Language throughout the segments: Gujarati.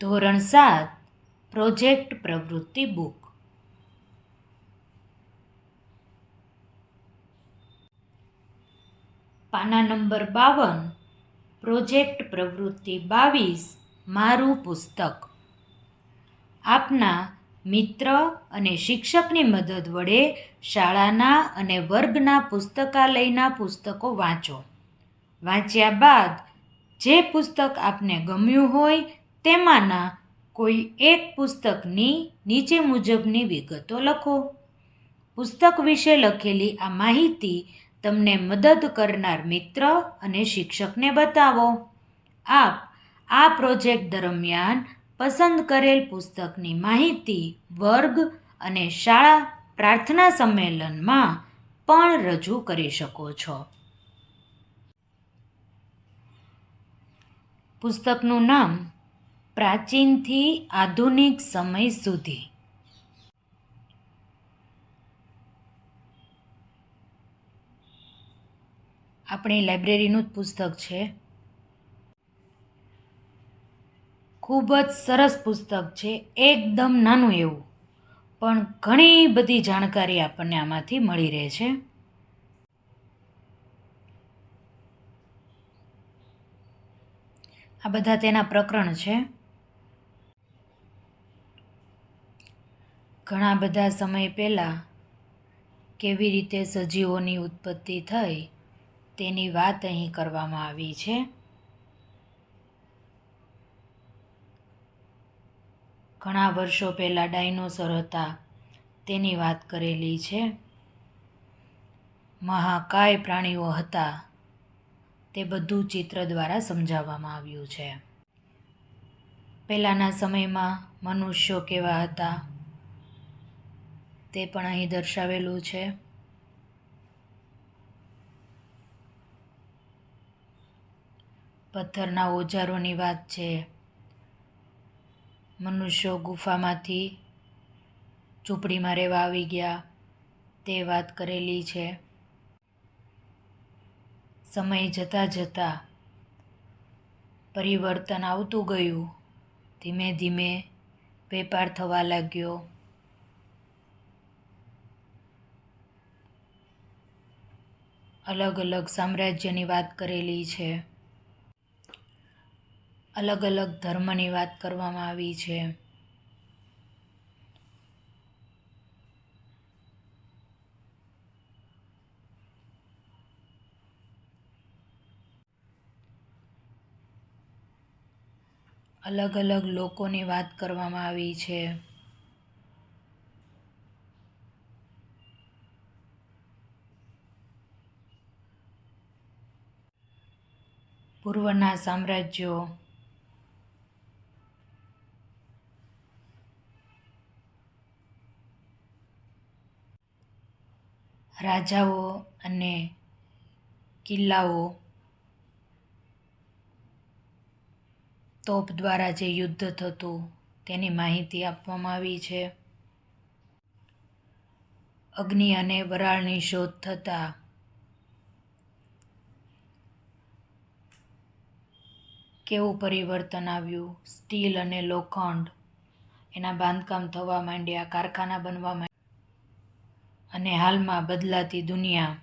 ધોરણ સાત, પ્રોજેક્ટ પ્રવૃત્તિ બુક. પાના નંબર બાવન, પ્રોજેક્ટ પ્રવૃત્તિ બાવીસ, મારું પુસ્તક. આપના મિત્ર અને શિક્ષકની મદદ વડે શાળાના અને વર્ગના પુસ્તકાલયના પુસ્તકો વાંચો. વાંચ્યા બાદ જે પુસ્તક આપને ગમ્યું હોય તેમાંના કોઈ એક પુસ્તકની નીચે મુજબની વિગતો લખો. પુસ્તક વિશે લખેલી આ માહિતી તમને મદદ કરનાર મિત્ર અને શિક્ષકને બતાવો. આપ આ પ્રોજેક્ટ દરમિયાન પસંદ કરેલ પુસ્તકની માહિતી વર્ગ અને શાળા પ્રાર્થના સંમેલનમાં પણ રજૂ કરી શકો છો. પુસ્તકનું નામ પ્રાચીનથી આધુનિક સમય સુધી. આપણી લાઇબ્રેરીનું જ પુસ્તક છે. ખૂબ જ સરસ પુસ્તક છે, એકદમ નાનું એવું. પણ ઘણી બધી જાણકારી આપણને આમાંથી મળી રહે છે. આ બધા તેના પ્રકરણ છે. ઘણા બધા સમય પહેલાં કેવી રીતે સજીવોની ઉત્પત્તિ થઈ તેની વાત અહીં કરવામાં આવી છે. ઘણા વર્ષો પહેલાં ડાયનોસર હતા, તેની વાત કરેલી છે. મહાકાય પ્રાણીઓ હતા, તે બધું ચિત્ર દ્વારા સમજાવવામાં આવ્યું છે. પહેલાંના સમયમાં મનુષ્યો કેવા હતા? તે પણ અહીં દર્શાવેલું છે. પથ્થરના ઓજારોની વાત છે. મનુષ્યો ગુફામાંથી ઝૂંપડીમાં રહેવા આવી ગયા. તે વાત કરેલી છે. સમય જતાં જતાં પરિવર્તન આવતું ગયું. ધીમે ધીમે વેપાર થવા લાગ્યો. અલગ અલગ સામ્રાજ્યની વાત કરેલી છે. અલગ અલગ ધર્મની વાત કરવામાં આવી છે. અલગ અલગ લોકોની વાત કરવામાં આવી છે. પૂર્વના સામ્રાજ્યો. રાજાઓ અને કિલ્લાઓ તોપ દ્વારા જે યુદ્ધ થતું તેની માહિતી આપવામાં આવી છે. અગ્નિ અને વરાળની શોધ થતાં કેવું પરિવર્તન આવ્યું? સ્ટીલ અને લોખંડ. એના બાંધકામ થવા માંડ્યા, કારખાના બનવા માંડ્યા અને હાલમાં બદલાતી દુનિયા.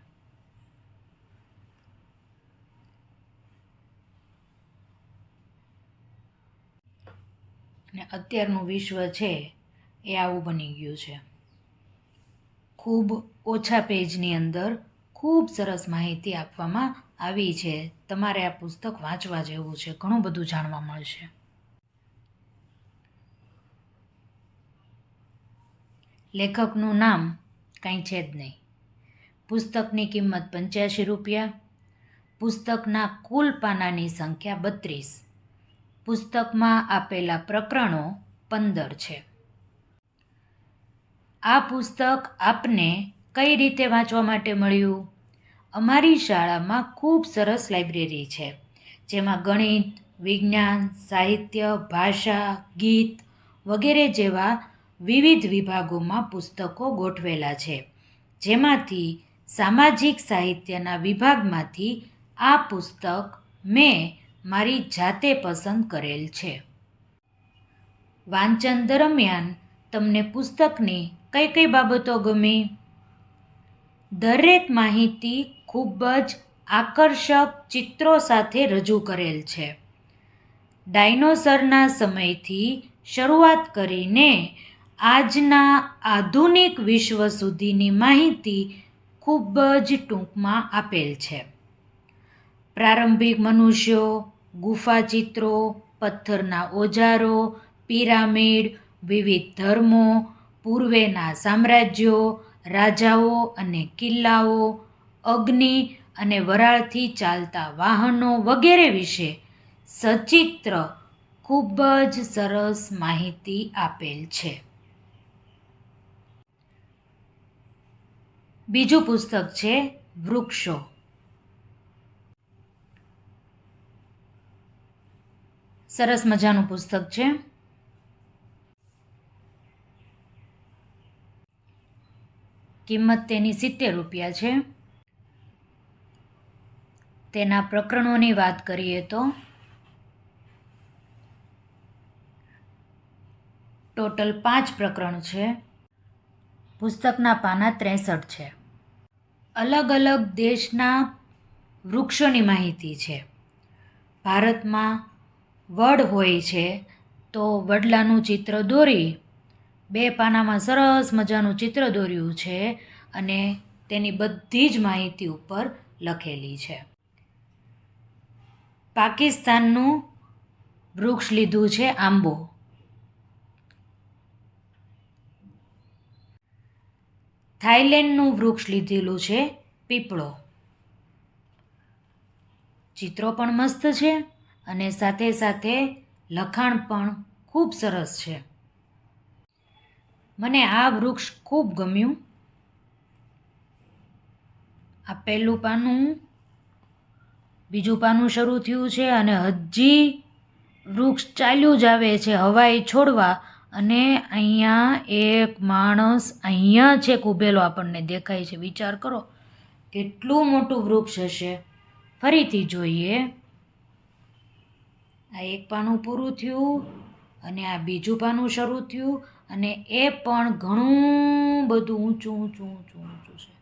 અને અત્યારનું વિશ્વ છે એ આવું બની ગયું છે. ખૂબ ઓછા પેજની અંદર ખૂબ સરસ માહિતી આપવામાં આવી છે. તમારે આ પુસ્તક વાંચવા જેવું છે. ઘણું બધું જાણવા મળશે. લેખકનું નામ કાંઈ છે જ નહીં. પુસ્તકની કિંમત પંચ્યાસી રૂપિયા, પુસ્તકના કુલ પાનાની સંખ્યા બત્રીસ. પુસ્તકમાં આપેલા પ્રકરણો પંદર છે. આ પુસ્તક આપને કઈ રીતે વાંચવા માટે મળ્યું? અમારી શાળામાં ખૂબ સરસ લાઇબ્રેરી છે, જેમાં ગણિત, વિજ્ઞાન, સાહિત્ય, ભાષા, ગીત વગેરે જેવા વિવિધ વિભાગોમાં પુસ્તકો ગોઠવેલા છે. જેમાંથી સામાજિક સાહિત્યના વિભાગમાંથી આ પુસ્તક મેં મારી જાતે પસંદ કરેલ છે. વાંચન દરમિયાન તમને પુસ્તકની કઈ કઈ બાબતો ગમી? દરેક માહિતી ખૂબ જ આકર્ષક ચિત્રો સાથે રજૂ કરેલ છે. ડાયનોસરના સમયથી શરૂઆત કરીને આજના આધુનિક વિશ્વ સુધીની માહિતી ખૂબ જ ટૂંકમાં આપેલ છે. પ્રારંભિક મનુષ્યો, ગુફા ચિત્રો, પથ્થરના ઓજારો, પિરામિડ, વિવિધ ધર્મો, પૂર્વેના સામ્રાજ્યો, રાજાઓ અને કિલ્લાઓ અગ્નિ અને વરાળથી ચાલતા વાહનો વગેરે વિશે સચિત્ર ખૂબ જ સરસ માહિતી આપેલ છે. બીજું પુસ્તક છે, વૃક્ષો. સરસ મજાનું પુસ્તક છે. કિંમત તેની સિત્તેર રૂપિયા છે. તેના પ્રકરણોની વાત કરીએ તો ટોટલ પાંચ પ્રકરણ છે. પુસ્તકના પાના ત્રેસઠ છે. અલગ અલગ દેશના વૃક્ષોની માહિતી છે. ભારતમાં વડ હોય છે તો વડલાનું ચિત્ર દોરી, બે પાનામાં સરસ મજાનું ચિત્ર દોર્યું છે અને તેની બધી જ માહિતી ઉપર લખેલી છે. પાકિસ્તાનનું વૃક્ષ લીધું છે આંબો. થાઈલેન્ડનું વૃક્ષ લીધેલું છે પીપળો. ચિત્રો પણ મસ્ત છે અને સાથે સાથે લખાણ પણ ખૂબ સરસ છે. મને આ વૃક્ષ ખૂબ ગમ્યું. આ પહેલું પાનું બીજું પાનું શરૂ થયું છે અને હજી વૃક્ષ ચાલ્યું જ આવે છે, હવાઈ છોડવા. અને અહીંયા એક માણસ અહીંયા છેક ઊભેલો આપણને દેખાય છે. વિચાર કરો, કેટલું મોટું વૃક્ષ હશે. ફરીથી જોઈએ. આ એક પાનું પૂરું થયું અને આ બીજું પાનું શરૂ થયું અને એ પણ ઘણું બધું ઊંચું ઊંચું ઊંચું ઊંચું છે.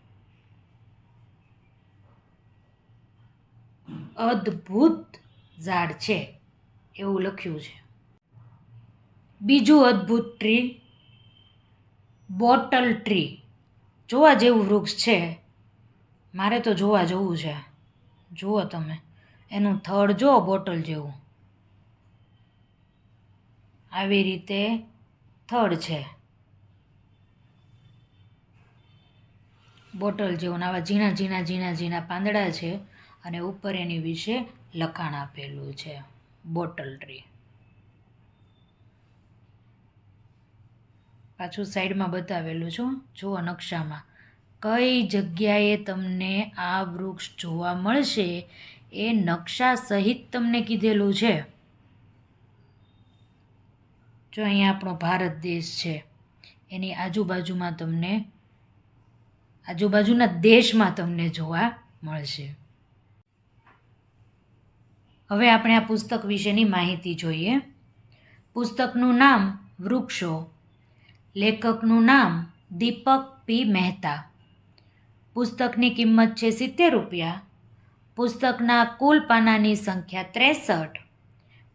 અદ્ભુત ઝાડ છે એવું લખ્યું છે. બીજું અદ્ભુત ટ્રી બોટલ ટ્રી જોવા જેવું વૃક્ષ છે. મારે તો જોવા જવું છે. જુઓ તમે, એનું થડ જુઓ બોટલ જેવું. આવી રીતે થડ છે. બોટલ જેવું આવા ઝીણા ઝીણા ઝીણા ઝીણા પાંદડા છે. અને ઉપર એની વિશે લખાણ આપેલું છે. Bottle tree. પાછું સાઈડમાં બતાવેલું છું જુઓ નકશામાં. કઈ જગ્યાએ તમને આ વૃક્ષ જોવા મળશે એ નકશા સહિત તમને કીધેલું છે? જો અહીંયા આપણો ભારત દેશ છે, એની આજુબાજુમાં તમને, આજુબાજુના દેશમાં તમને જોવા મળશે. હવે આપણે આ પુસ્તક વિશેની માહિતી જોઈએ. પુસ્તકનું નામ વૃક્ષો, લેખકનું નામ દીપક પી મહેતા. પુસ્તકની કિંમત છે સિત્તેર રૂપિયા. પુસ્તકના કુલ પાનાની સંખ્યા ત્રેસઠ.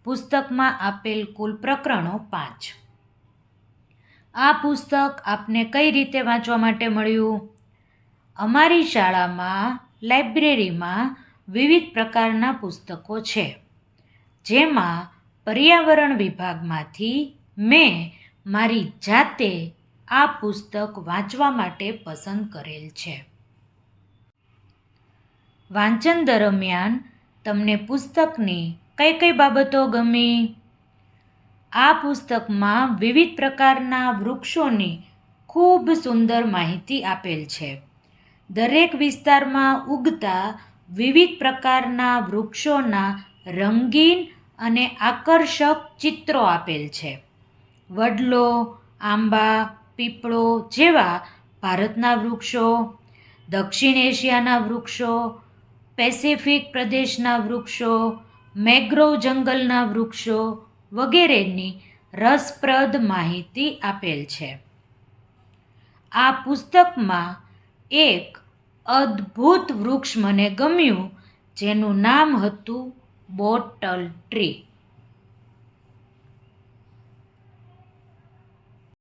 પુસ્તકમાં આપેલ કુલ પ્રકરણો પાંચ. આ પુસ્તક આપને કઈ રીતે વાંચવા માટે મળ્યું? અમારી શાળામાં, લાઇબ્રેરીમાં વિવિધ પ્રકારના પુસ્તકો છે. જેમાં પર્યાવરણ વિભાગમાંથી મેં મારી જાતે આ પુસ્તક વાંચવા માટે પસંદ કરેલ છે. વાંચન દરમિયાન તમને પુસ્તકની કઈ કઈ બાબતો ગમી? આ પુસ્તકમાં વિવિધ પ્રકારના વૃક્ષોની ખૂબ સુંદર માહિતી આપેલ છે. દરેક વિસ્તારમાં ઉગતા વિવિધ પ્રકારના વૃક્ષોના રંગીન અને આકર્ષક ચિત્રો આપેલ છે. વડલો, આંબા, પીપળો જેવા ભારતના વૃક્ષો, દક્ષિણ એશિયાના વૃક્ષો, પેસિફિક પ્રદેશના વૃક્ષો, મેગ્રોવ જંગલના વૃક્ષો વગેરેની રસપ્રદ માહિતી આપેલ છે. આ પુસ્તકમાં એક અદ્ભુત વૃક્ષ મને ગમ્યું જેનું નામ હતું બોટલ ટ્રી.